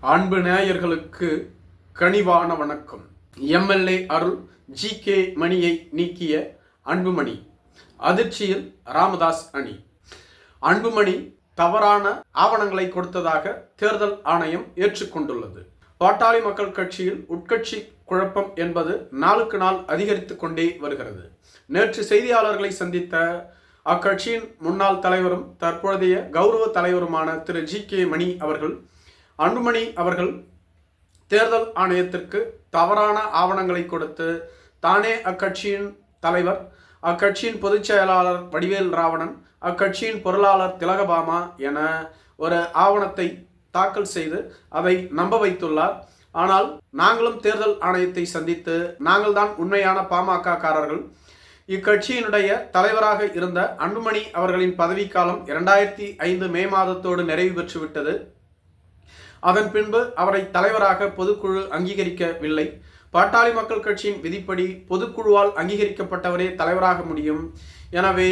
அன்பு நேயர்களுக்கு கனிவான வணக்கம். எம்எல்ஏ அருள் ஜி கே மணியை நீக்கிய அன்புமணி அதிர்ச்சியில் ராமதாஸ் அணி. அன்புமணி தவறான ஆவணங்களை கொடுத்ததாக தேர்தல் ஆணையம் ஏற்றுக்கொண்டுள்ளது. பாட்டாளி மக்கள் கட்சியில் உட்கட்சி குழப்பம் என்பது நாளுக்கு நாள் அதிகரித்து கொண்டே வருகிறது. நேற்று செய்தியாளர்களை சந்தித்த அக்கட்சியின் முன்னாள் தலைவரும் தற்பொழுதைய கௌரவ தலைவருமான திரு ஜி கே மணி அவர்கள் அன்புமணி அவர்கள் தேர்தல் ஆணையத்திற்கு தவறான ஆவணங்களை கொடுத்து தானே அக்கட்சியின் தலைவர் அக்கட்சியின் பொதுச் செயலாளர் வடிவேல் ராவணன் அக்கட்சியின் பொருளாளர் திலகபாமா என ஒரு ஆவணத்தை தாக்கல் செய்து அதை நம்ப வைத்துள்ளார். ஆனால் நாங்களும் தேர்தல் ஆணையத்தை சந்தித்து நாங்கள்தான் உண்மையான பாமக காரர்கள் இக்கட்சியினுடைய தலைவராக இருந்த அன்புமணி அவர்களின் பதவிக்காலம் இரண்டாயிரத்தி ஐந்து மே மாதத்தோடு நிறைவு பெற்றுவிட்டது. அதன் பின்பு அவரை தலைவராக பொதுக்குழு அங்கீகரிக்கவில்லை. பாட்டாளி மக்கள் கட்சியின் விதிப்படி பொதுக்குழுவால் அங்கீகரிக்கப்பட்டவரே தலைவராக முடியும். எனவே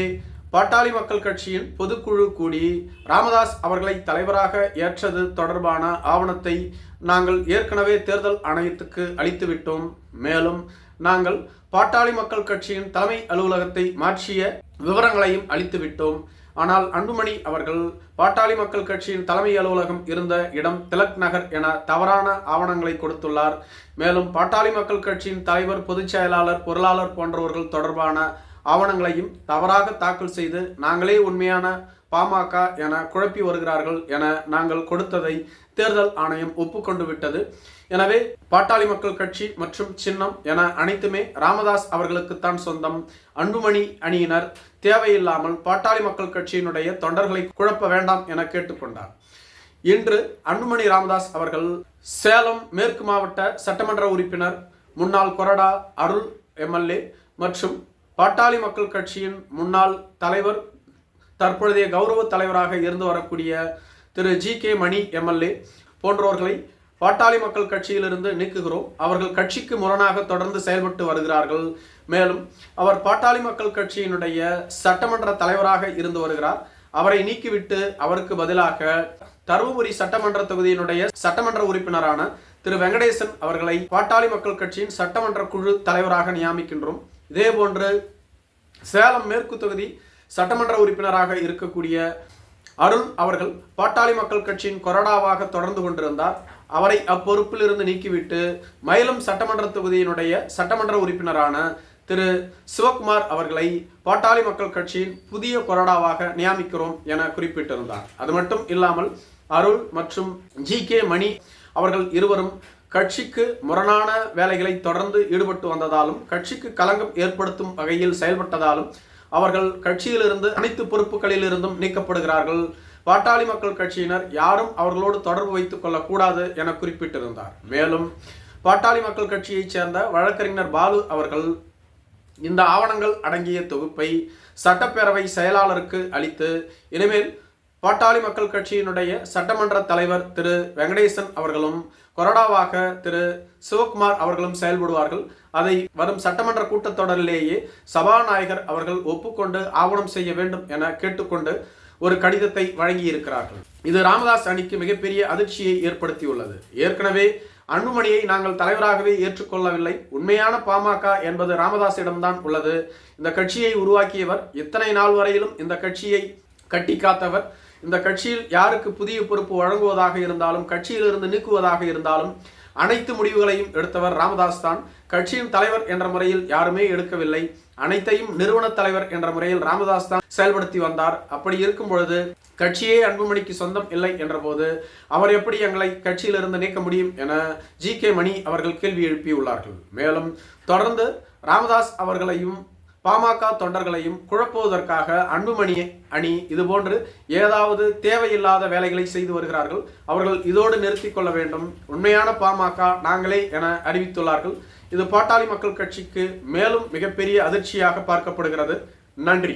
பாட்டாளி மக்கள் கட்சியின் பொதுக்குழு கூடி ராமதாஸ் அவர்களை தலைவராக ஏற்றது தொடர்பான ஆவணத்தை நாங்கள் ஏற்கனவே தேர்தல் ஆணையத்துக்கு அளித்துவிட்டோம். மேலும் நாங்கள் பாட்டாளி மக்கள் கட்சியின் தலைமை அலுவலகத்தை மாற்றிய விவரங்களையும் அளித்துவிட்டோம். ஆனால் அன்புமணி அவர்கள் பாட்டாளி மக்கள் கட்சியின் தலைமை அலுவலகம் இருந்த இடம் திலக் நகர் என தவறான ஆவணங்களை கொடுத்துள்ளார். மேலும் பாட்டாளி மக்கள் கட்சியின் தலைவர் பொதுச் செயலாளர் பொருளாளர் போன்றவர்கள் தொடர்பான ஆவணங்களையும் தவறாக தாக்கல் செய்து நாங்களே உண்மையான பாமக என குழப்பி வருகிறார்கள் என நாங்கள் கொடுத்ததை தேர்தல் ஆணையம் ஒப்புக்கொண்டு விட்டது. எனவே பாட்டாளி மக்கள் கட்சி மற்றும் சின்னம் என அனைத்துமே ராமதாஸ் அவர்களுக்குத்தான் சொந்தம். அன்புமணி அணியினர் தேவையில்லாமல் பாட்டாளி மக்கள் கட்சியினுடைய தொண்டர்களை குழப்ப வேண்டாம் என கேட்டுக்கொண்டார். இன்று அன்புமணி ராமதாஸ் அவர்கள் சேலம் மேற்கு மாவட்ட சட்டமன்ற உறுப்பினர் முன்னாள் கொரடா அருள் எம்எல்ஏ மற்றும் பாட்டாளி மக்கள் கட்சியின் முன்னாள் தலைவர் தற்பொழுதைய கௌரவ தலைவராக இருந்து வரக்கூடிய திரு ஜி கே மணி எம்எல்ஏ போன்றவர்களை பாட்டாளி மக்கள் கட்சியிலிருந்து நீக்குகிறோம். அவர்கள் கட்சிக்கு முரணாக தொடர்ந்து செயல்பட்டு வருகிறார்கள். மேலும் அவர் பாட்டாளி மக்கள் கட்சியினுடைய சட்டமன்ற தலைவராக இருந்து வருகிறார். அவரை நீக்கிவிட்டு அவருக்கு பதிலாக தருமபுரி சட்டமன்ற தொகுதியினுடைய சட்டமன்ற உறுப்பினரான திரு வெங்கடேசன் அவர்களை பாட்டாளி மக்கள் கட்சியின் சட்டமன்ற குழு தலைவராக நியமிக்கின்றோம். இதேபோன்று சேலம் மேற்கு தொகுதி சட்டமன்ற உறுப்பினராக இருக்கக்கூடிய அருண் அவர்கள் பாட்டாளி மக்கள் கட்சியின் கொறடாவாக தொடர்ந்து கொண்டிருந்தார். அவரை அப்பொறுப்பிலிருந்து நீக்கிவிட்டு மயிலம் சட்டமன்ற தொகுதியினுடைய சட்டமன்ற உறுப்பினரான திரு சிவகுமார் அவர்களை பாட்டாளி மக்கள் கட்சியின் புதிய கொறடாவாக நியமிக்கிறோம் என குறிப்பிட்டிருந்தார். அது மட்டும் இல்லாமல் அருள் மற்றும் ஜி கே மணி அவர்கள் இருவரும் கட்சிக்கு முரணான வேலைகளை தொடர்ந்து ஈடுபட்டு வந்ததாலும் கட்சிக்கு களங்கம் ஏற்படுத்தும் வகையில் செயல்பட்டதாலும் அவர்கள் கட்சியிலிருந்து அனைத்து பொறுப்புகளில் இருந்தும் நீக்கப்படுகிறார்கள். பாட்டாளி மக்கள் கட்சியினர் யாரும் அவர்களோடு தொடர்பு வைத்துக் கொள்ளக்கூடாது என குறிப்பிட்டிருந்தார். மேலும் பாட்டாளி மக்கள் கட்சியைச் சேர்ந்த வழக்கறிஞர் பாலு அவர்கள் இந்த ஆவணங்கள் அடங்கிய தொகுப்பை சட்டப்பேரவை செயலாளருக்கு அளித்து இனிமேல் பாட்டாளி மக்கள் கட்சியினுடைய சட்டமன்ற தலைவர் திரு வெங்கடேசன் அவர்களும் கொறடாவாக திரு சிவகுமார் அவர்களும் செயல்படுவார்கள். அதை வரும் சட்டமன்ற கூட்டத்தொடரிலேயே சபாநாயகர் அவர்கள் ஒப்புக்கொண்டு ஆவணம் செய்ய வேண்டும் என கேட்டுக்கொண்டு ஒரு கடிதத்தை வழங்கியிருக்கிறார்கள். இது ராமதாஸ் அணிக்கு மிகப்பெரிய அதிர்ச்சியை ஏற்படுத்தியுள்ளது. ஏற்கனவே அன்புமணியை நாங்கள் தலைவராகவே ஏற்றுக்கொள்ளவில்லை. உண்மையான பாமக என்பது ராமதாஸிடம்தான் உள்ளது. இந்த கட்சியை உருவாக்கியவர் இத்தனை நாள் வரையிலும் இந்த கட்சியை கட்டி காத்தவர். இந்த கட்சியில் யாருக்கு புதிய பொறுப்பு வழங்குவதாக இருந்தாலும் கட்சியிலிருந்து நீக்குவதாக இருந்தாலும் அனைத்து முடிவுகளையும் எடுத்தவர் ராமதாஸ் தான். கட்சியின் தலைவர் என்ற முறையில் யாருமே எடுக்கவில்லை. அனைத்தையும் நிறுவன தலைவர் என்ற முறையில் ராமதாஸ் தான் செயல்படுத்தி வந்தார். அப்படி இருக்கும் பொழுது கட்சியே அன்புமணிக்கு சொந்தம் இல்லை என்ற போது அவர் எப்படி எங்களை கட்சியிலிருந்து நீக்க முடியும் என ஜி கே மணி அவர்கள் கேள்வி எழுப்பியுள்ளார்கள். மேலும் தொடர்ந்து ராமதாஸ் அவர்களையும் பாமக தொண்டர்களையும் குழப்புவதற்காக அன்புமணி அணி இதுபோன்று ஏதாவது தேவையில்லாத வேலைகளை செய்து வருகிறார்கள். அவர்கள் இதோடு நிறுத்தி கொள்ள வேண்டும். உண்மையான பாமக நாங்களே என அறிவித்துள்ளார்கள். இது பாட்டாளி மக்கள் கட்சிக்கு மேலும் மிகப்பெரிய அதிர்ச்சியாக பார்க்கப்படுகிறது. நன்றி.